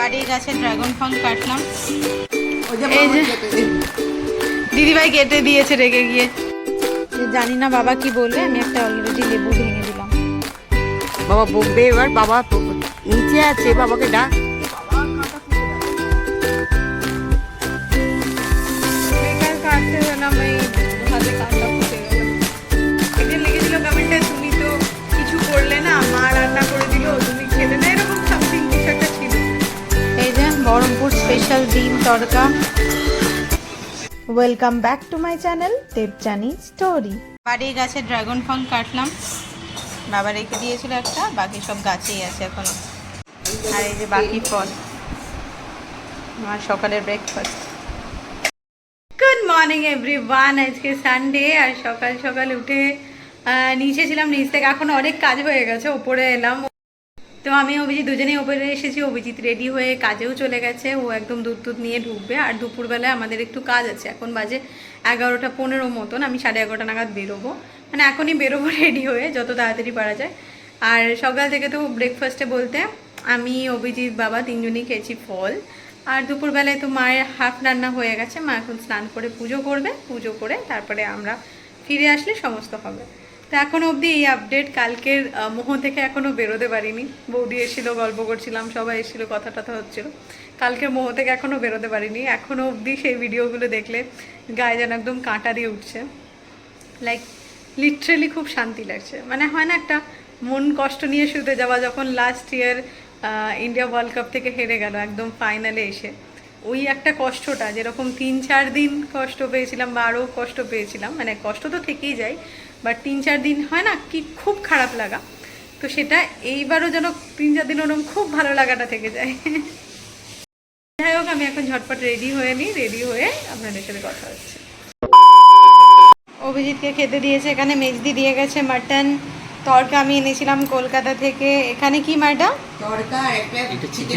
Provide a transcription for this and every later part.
বাড়ির গাছে ড্রাগন ফল কাটলাম। এই যে-। দিদিভাই কেটে দিয়েছে রেগে গিয়ে। যে জানি না বাবা কি বলবে আমি একটা অলরেডি লেবু ভেঙে দিলাম। বাবা বকবে এবার বাবা নিচে আছে বাবাকে ডাক। বেকার কাটতে গেলাম এই তড়কা welcome back to my channel Debjani story বাড়ির গাছে ড্রাগন ফল কাটলাম। বাবা রেখে দিয়েছিল একটা বাকি সব গাছেই আছে এখনও। আর এই যে বাকি ফল। আমার সকালের ব্রেকফাস্ট গুড মর্নিং এভরিওয়ান আজকে সানডে আর সকাল সকাল উঠে নিচে ছিলাম নিচ থেকে এখন অনেক কাজ হয়ে গেছে ওপরে এলাম। তো আমি অভিজিৎ, দুজনেই ওপরে এসেছি। অভিজিৎ রেডি হয়ে কাজেও চলে গেছে। ও একদম দুধ দুধ নিয়ে ঢুকবে। আর দুপুরবেলায় আমাদের একটু কাজ আছে। এখন বাজে এগারোটা পনেরো মতন। আমি সাড়ে এগারোটা নাগাদ বেরোবো। মানে এখনই বেরোবো রেডি হয়ে, যত তাড়াতাড়ি পারা যায়। আর সকাল থেকে তো ব্রেকফাস্টে বলতে আমি, অভিজিৎ, বাবা তিনজনই খেয়েছি ফল। আর দুপুরবেলায় তো মায়ের হাফ রান্না হয়ে গেছে। মা এখন স্নান করে পুজো করবে। পুজো করে তারপরে আমরা ফিরে আসলে সমস্ত হবে। তো এখনও অবধি এই আপডেট কালকের মোহ থেকে এখনও বেরোতে পারিনি। বৌদি এসেছিল, গল্প করছিলাম, সবাই এসেছিল কথা টথা হচ্ছিল। কালকের মোহ থেকে এখনও বেরোতে পারিনি। এখনও অবধি সেই ভিডিওগুলো দেখলে গায়ে যেন একদম কাঁটা দিয়ে উঠছে। লাইক লিটারেলি খুব শান্তি লাগছে। মানে হয় না একটা মন কষ্ট নিয়ে শুতে যাওয়া, যখন last year India world cup থেকে হেরে গেল, একদম ফাইনালে এসে। ওই একটা কষ্টটা, যেরকম তিন চার দিন কষ্ট পেয়েছিলাম বা আরও কষ্ট পেয়েছিলাম মানে কষ্ট তো থেকেই যায় বাট তিন চার দিন হয় না কি খুব খারাপ লাগা। তো সেটা এইবারও যেন তিন চার দিন ওরকম খুব ভালো লাগাটা থেকে যায়। যাই হোক আমি এখন ঝটপট রেডি হয়ে নিই রেডি হয়ে আপনাদের সাথে কথা হচ্ছে। অভিজিৎকে খেতে দিয়েছে এখানে মেজদি দিয়ে গেছে মাটন। তরকা আমি এনেছিলাম কলকাতা থেকে। এখানে কি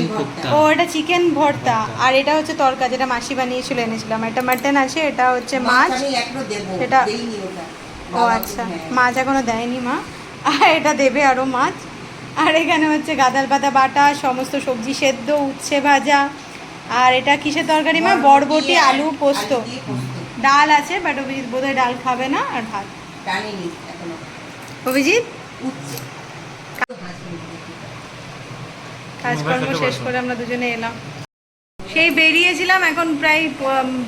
ভর্তা। ও এটা চিকেন ভর্তা। আর এটা হচ্ছে তরকা যেটা মাসি বানিয়েছিল এনেছিলাম। এটা মাটন আছে এটা হচ্ছে মাছ আমি এটা- ও আচ্ছা মাছ এখনও দেয়নি মা। আর এটা দেবে আরও মাছ। আর এখানে হচ্ছে গাদাল পাতা বাটা সমস্ত সবজি সেদ্ধ উচ্ছে ভাজা। আর এটা কিসের তরকারি মা? বরবটি আলু পোস্ত। ডাল আছে বাট অভিজিৎ বোধহয় ডাল খাবে না আর ভাত। অভিজিৎ? কাজকর্ম শেষ করে আমরা দুজনে এলাম। সেই বেরিয়েছিলাম এখন প্রায়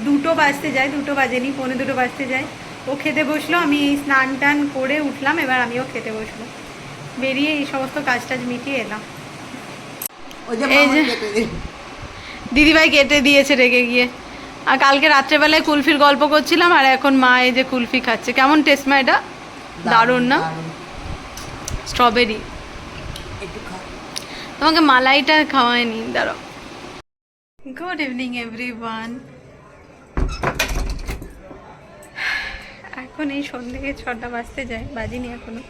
দুটো বাজতে যায় দুটো বাজেনি পৌনে দুটো বাজতে যায়। ও খেতে বসল আমি এই স্নান টান করে উঠলাম এবার আমিও খেতে বসল বেরিয়ে এই সমস্ত কাজ টাজ মিটিয়ে এলাম। এই যে- দিদিভাই কেটে দিয়েছে রেগে গিয়ে। আর কালকে রাত্রেবেলায় কুলফির গল্প করছিলাম আর এখন মা এই যে কুলফি খাচ্ছে। কেমন টেস্ট মা এটা? দারুণ না? স্ট্রবেরি তোমাকে মালাইটা খাওয়ায়নি দাঁড়াও। গুড ইভিনিং এভরিওয়ান এখন এই সন্ধ্যে ছটা বাজতে যায়, বাজিনি এখনও।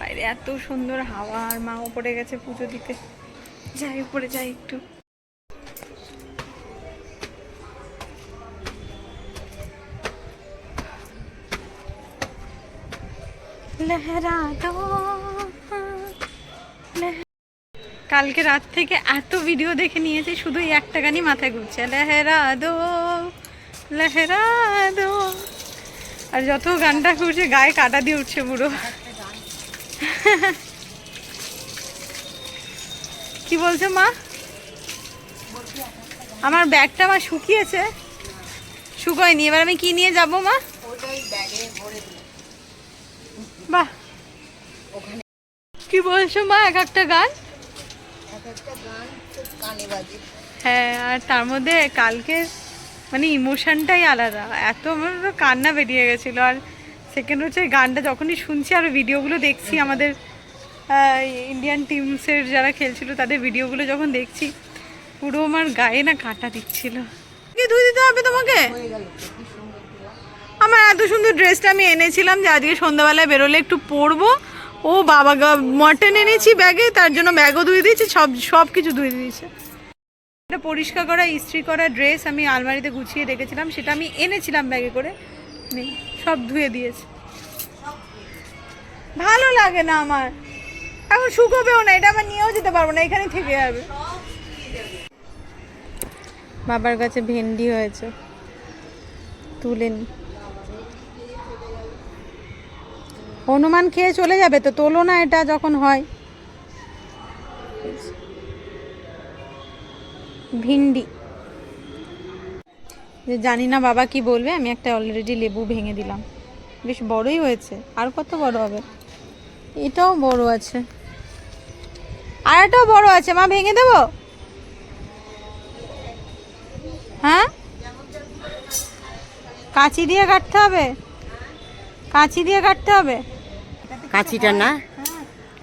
বাইরে এত সুন্দর হাওয়া আর মা উপরে গেছে পুজো দিতে। যাই উপরে যাই একটু। কালকে রাত থেকে এত ভিডিও দেখে নিয়েছি, শুধু একটা গানই মাথায় ঘুরছে। লেহেরা দো লেহেরা দো। আর যত গানটা ঘুরছে গায়ে কাটা দিয়ে উঠছে পুরো। কি বলছো মা? আমার ব্যাগটা মা শুকিয়েছে। শুকোয়নি। এবার আমি কি নিয়ে যাব মা? বাহ। কি বলছো মা এক একটা গান? হ্যাঁ আর তার মধ্যে কালকে মানে ইমোশনটাই আলাদা। এত আমার কান্না বেরিয়ে গেছিল। আর সেকেন্ড হচ্ছে গানটা যখনই শুনছি, আর ভিডিওগুলো দেখছি আমাদের ইন্ডিয়ান টিমসের যারা খেলছিল, তাদের ভিডিওগুলো যখন দেখছি, পুরো আমার গায়ে না কাঁটা দিচ্ছিল। ধুয়ে দিতে হবে তোমাকে। আমার এত সুন্দর ড্রেসটা আমি এনেছিলাম যে আজকে সন্ধ্যাবেলায় বেরোলে একটু পরবো। ও বাবা মটন এনেছি ব্যাগে, তার জন্য ব্যাগও ধুয়ে দিয়েছি, সব সব কিছু ধুয়ে দিয়েছে। এটা পরিষ্কার করা, ইস্ত্রি করা ড্রেস আমি আলমারিতে গুছিয়ে রেখেছিলাম, সেটা আমি এনেছিলাম ব্যাগে করে। নেই, সব ধুয়ে দিয়েছে। ভালো লাগে না আমার। এখন শুকোবেও না, এটা আমার নিয়েও যেতে পারব না, এখানে থেকে যাবে। বাবার কাছে ভেন্ডি হয়েছে, তুলে নি। হনুমান খেয়ে চলে যাবে তো, তোলো না এটা যখন হয়। ভিন্ডি। যে জানি না বাবা কি বলবে আমি একটা অলরেডি লেবু ভেঙে দিলাম। বেশ বড়ই হয়েছে আর কত বড় হবে? এটাও বড় আছে। আর একটাও বড় আছে মা ভেঙে দেবো? হ্যাঁ? কাঁচি দিয়ে কাটতে হবে? কাঁচি দিয়ে কাটতে হবে? কাঁচিটা না?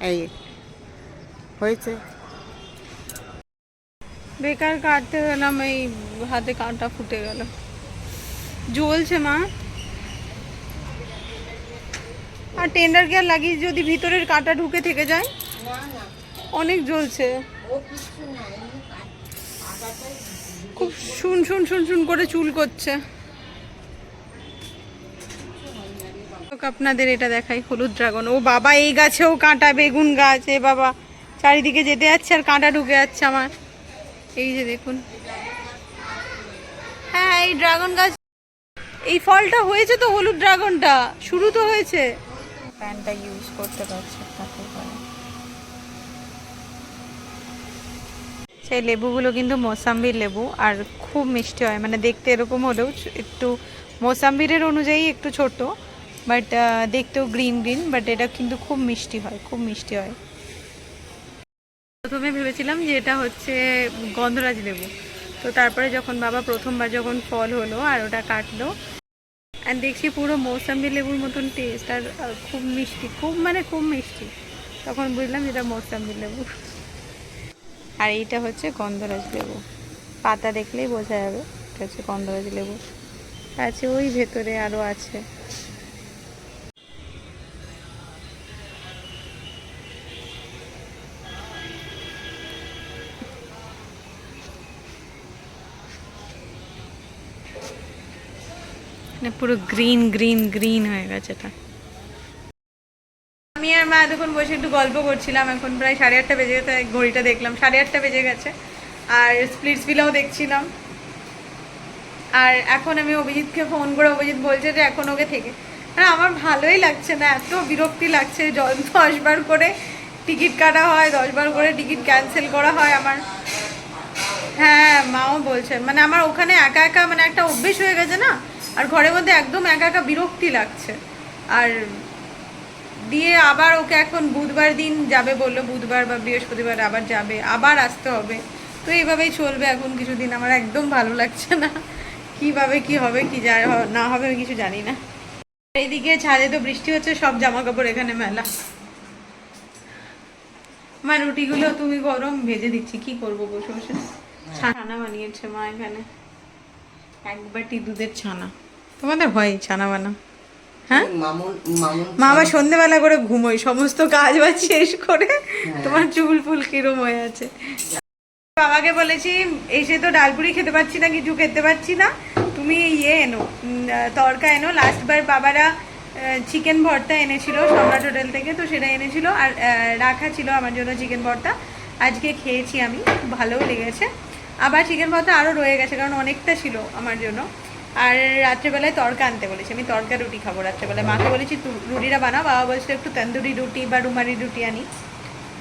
এই হয়েছে। বেকার কাটতে গেলাম, এই হাতে কাঁটা ফুটে গেল। জ্বলছে মা। আর টেন্ডার গিয়ার লাগিয়ে যদি ভিতরের কাঁটা ঢুকে থেকে যায়, অনেক জ্বলছে। খুব শুন শুন শুন শুন করে চুল করছে। আপনাদের এটা দেখাই, হলুদ ড্রাগন। ও বাবা, এই গাছেও কাঁটা, বেগুন গাছ, এ বাবা। চারিদিকে যেতে যাচ্ছে আর কাঁটা ঢুকে যাচ্ছে আমার। এই যে দেখুন। হ্যাঁ এই ড্রাগন গাছ। এই ফলটা হয়েছে তো, হলুদ ড্রাগনটা। শুরু তো হয়েছে। প্যানটা ইউজ করতে পারছে সেই লেবুগুলো কিন্তু মোসাম্বির লেবু আর খুব মিষ্টি হয়। মানে দেখতে এরকম হলেও একটু মোসাম্বিরের অনুযায়ী একটু ছোট বাট দেখতেও গ্রিন গ্রিন বাট এটা কিন্তু খুব মিষ্টি হয়, খুব মিষ্টি হয়। প্রথমে ভেবেছিলাম যে এটা হচ্ছে গন্ধরাজ লেবু। তো তারপরে যখন বাবা প্রথমবার যখন ফল হলো আর ওটা কাটলো অ্যান্ড দেখছি পুরো মৌসাম্বি লেবুর মতন টেস্ট আর খুব মিষ্টি, খুব মানে খুব মিষ্টি। তখন বুঝলাম যেটা মৌসাম্বি লেবু। আর এইটা হচ্ছে গন্ধরাজ লেবু। পাতা দেখলেই বোঝা যাবে এটা হচ্ছে গন্ধরাজ লেবু। আছে ওই ভেতরে আরও আছে। মানে পুরো গ্রিন গ্রিন গ্রিন হয়ে গেছে এটা। আমি আর মা এতক্ষণ বসে একটু গল্প করছিলাম, এখন প্রায় সাড়ে আটটা বেজে গেছে ঘড়িটা দেখলাম। সাড়ে আটটা বেজে গেছে, আর স্প্লিটস বিলাও দেখছিলাম। আর এখন আমি অভিজিৎকে ফোন করে, অভিজিৎ বলছে যে এখন ওকে থেকে। আর আমার ভালোই লাগছে না, এত বিরক্তি লাগছে জল দশবার করে টিকিট কাটা হয় দশবার করে টিকিট ক্যান্সেল করা হয় আমার। হ্যাঁ মাও বলছে মানে আমার ওখানে একা একা মানে একটা অভ্যেস হয়ে গেছে না আর ঘরের মধ্যে একদম একা একা বিরক্তি লাগছে। আর দিয়ে আবার ওকে এখন বুধবার দিন যাবে বলল, বুধবার বা বৃহস্পতিবার আবার যাবে, আবার আসতে হবে। তো এইভাবেই চলবে এখন কিছুদিন, আমার একদম ভালো লাগছে না। কীভাবে কি হবে, কি যা না হবে আমি কিছু জানি না। এইদিকে ছাদে তো বৃষ্টি হচ্ছে, সব জামা কাপড় এখানে মেলা। আমার রুটিগুলো তুমি গরম ভেজে দিচ্ছি, কি করব বসে বসে? ছানা বানিয়েছে মা এখানে। এক বাটি দুধের ছানা। তোমাদের হয় ছানা বানা হ্যাঁ মামুন মামুন মা আবার সন্ধেবেলা করে ঘুমোই সমস্ত কাজ বাজ শেষ করে তোমার চুল ফুল কিরম হয়ে আছে। বাবাকে বলেছি এসে তো ডালপুরি খেতে পাচ্ছি না কিছু খেতে পাচ্ছি না। তুমি ইয়ে এনো তড়কা এনো। লাস্টবার বাবারা চিকেন ভর্তা এনেছিল সম্রাট হোটেল থেকে তো সেটা এনেছিল। আর রাখা ছিল আমার জন্য চিকেন ভর্তা। আজকে খেয়েছি আমি খুব ভালোও লেগেছে। আবার চিকেন ভর্তা আরও রয়ে গেছে কারণ অনেকটা ছিল আমার জন্য। আর রাত্রেবেলায় তড়কা আনতে বলেছি। আমি তড়কা রুটি খাব রাত্রেবেলায়। মাকে বলেছি রুটিটা বানাও। বাবা বলছিল একটু তন্দুরি রুটি বা রুমালি রুটি আনি।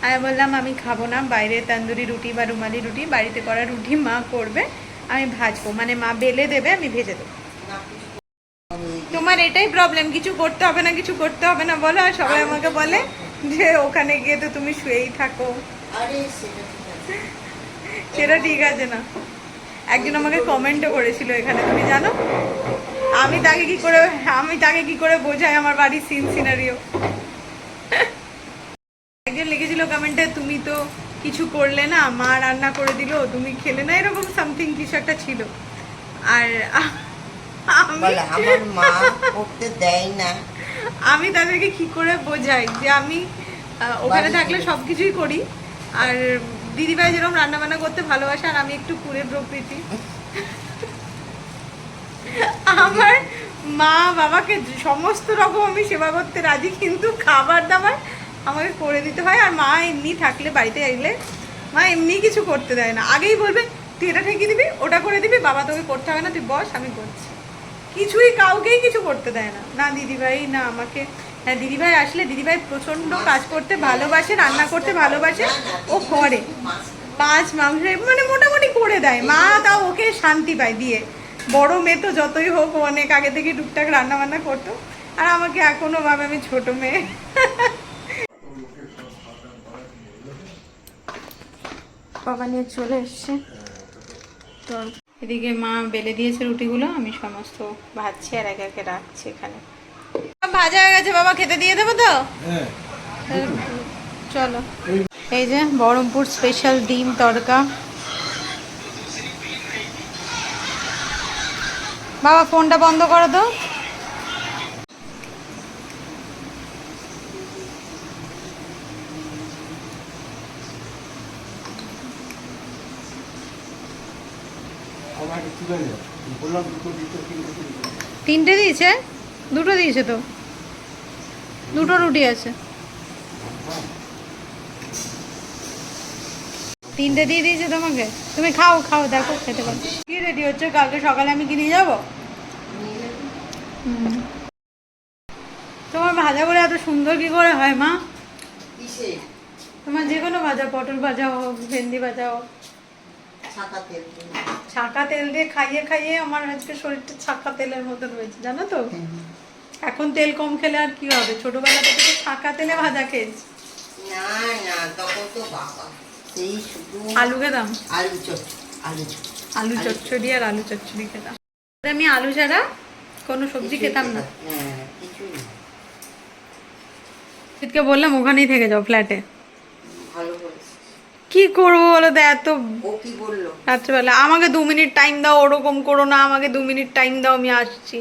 আমি বললাম আমি খাব না। বাইরে তন্দুরি রুটি বা রুমালি রুটি বাড়িতে করা রুটি মা করবে। আমি ভাজবো। মানে মা বেলে দেবে আমি ভেজে দেবো। তোমার এটাই প্রবলেম কিছু করতে হবে না কিছু করতে হবে না। বলো আর সবাই আমাকে বলে যে ওখানে গিয়ে তো তুমি শুয়েই থাকো। সেটা ঠিক আছে না। একজন আমাকে কমেন্টও করেছিল এখানে তুমি জানো? আমি তাকে কি করে আমি তাকে কি করে বোঝাই আমার বাড়ির সিন সিনারিও একজন লিখেছিল কমেন্টে তুমি তো কিছু করলে না মা রান্না করে দিল তুমি খেলে না? এরকম সামথিং কিছু একটা ছিল। আর আমি আমার মা করতে দেয় না। আমি তাদেরকে কি করে বোঝাই যে আমি ওখানে থাকলে থেকে। সব কিছুই করি। আর দিদিভাই যেরকম রান্না বান্না করতে ভালোবাসে, আর আমি একটু কুড়ে প্রকৃতি। আমার মা বাবাকে সমস্ত রকম আমি সেবা করতে রাজি, কিন্তু খাবার দাবার আমাকে করে দিতে হয়, আর মা এমনি থাকলে, বাড়িতে এলে মা এমনি কিছু করতে দেয় না। আগেই বলবে, তুই এটা ঠেকিয়ে দিবি, ওটা করে দিবি, বাবা তোকে করতে হবে না, তুই বস, আমি করছি। কিছুই কাউকেই কিছু করতে দেয় না। না দিদিভাই, না আমাকে। হ্যাঁ দিদিভাই আসলে দিদিভাই প্রচণ্ড কাজ করতে ভালোবাসে রান্না করতে ভালোবাসে ও করে। মাছ মাংস মানে মোটামুটি করে দেয়। মা তাও ওকে শান্তি পায় দিয়ে। বড় মেয়ে তো যতই হোক অনেক আগে থেকে টুকটাক রান্না বান্না করতো। আর আমাকে এখনও ভাবে আমি ছোট মেয়ে। বাবা নিয়ে চলে এসছে। তো এদিকে মা বেলে দিয়েছে রুটিগুলো আমি সমস্ত ভাজছি আর একে একে রাখছি এখানে। ভাজা হয়ে গেছে বাবা খেতে দিয়ে দেবো তো? চলো। এই যে বহরমপুর স্পেশাল ডিম তড়কা। বাবা ফোনটা বন্ধ করো তো। তিনটে দিয়েছে? দুটো দিয়েছে তো? দুটো রুটি আছে। তিনটে দিয়ে দিয়েছে তোমাকে? তুমি খাও খাও দেখো খেতে পারো। কি রেডি হচ্ছে? কালকে সকালে আমি কি নিয়ে যাব। তোমার ভাজাগুলো এত সুন্দর কি করে হয় মা? তোমার যে কোনো ভাজা পটল ভাজা হোক ভেন্ডি ভাজা হোক। ছাকা তেল দিয়ে। ছাকা তেল দিয়ে খাইয়ে খাইয়ে আমার আজকে শরীরটা ছাকা তেলের মতন হয়েছে জানো তো? এখন তেল কম খেলে আর কি হবে? ছোটবেলা থেকে তো ছাকা তেলে ভাজা খেয়েছি। না না তখন তো বাবা। সেই শুধু আলু খেতাম। আলু চপ আলু আলু চচ্চড়ি। আর আলু চচ্চড়ি খেতাম। আমি আলু ছাড়া কোনো সবজি খেতাম না। কিছুই না। শীতকে বললাম ওখানেই থেকে যাও ফ্ল্যাটে কি করব বলো তো? এত কি বলল? রাত্রেবেলা। আমাকে দু মিনিট টাইম দাও ওরকম করো না। আমাকে দু মিনিট টাইম দাও আমি আসছি।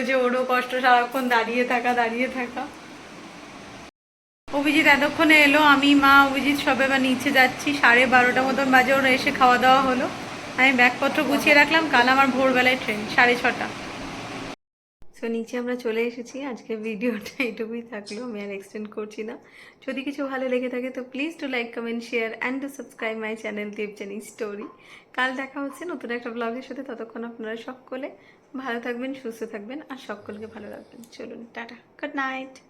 বলছে ওরও কষ্ট সারাক্ষণ দাঁড়িয়ে থাকা দাঁড়িয়ে থাকা। অভিজিৎ এতক্ষণে এলো, আমি, মা, অভিজিৎ সবে বা নিচে যাচ্ছি, সাড়ে বারোটা মতন বাজে, ওরা এসে খাওয়া দাওয়া হলো। আমি ব্যাগপত্র গুছিয়ে রাখলাম, কাল আমার ভোরবেলায় ট্রেন সাড়ে ছটা। সো নিচে আমরা চলে এসেছি আজকে ভিডিওটা এইটুকুই থাকল, আমি আর এক্সটেন্ড করছি না। যদি কিছু ভালো লেগে থাকে, তো please to like comment share and to subscribe my channel Debjani story কাল দেখা হচ্ছে নতুন একটা ব্লগের সাথে, ততক্ষণ আপনারা সকলে ভালো থাকবেন সুস্থ থাকবেন আর সকলকে ভালো রাখবেন। চলুন টাটা। Good night.